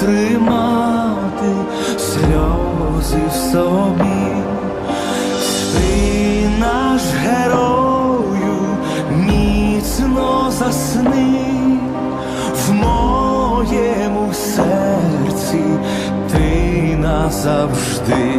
Тримати сльози в собі, спи наш герою, міцно засни в моєму серці, ти назавжди.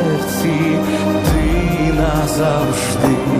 Серці, ти назавжди.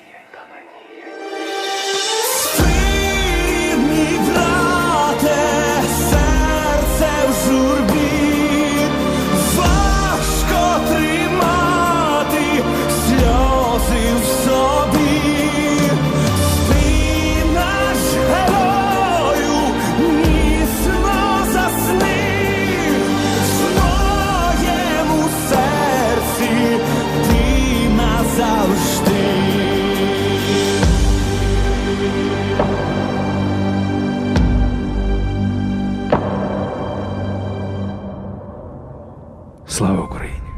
Україні.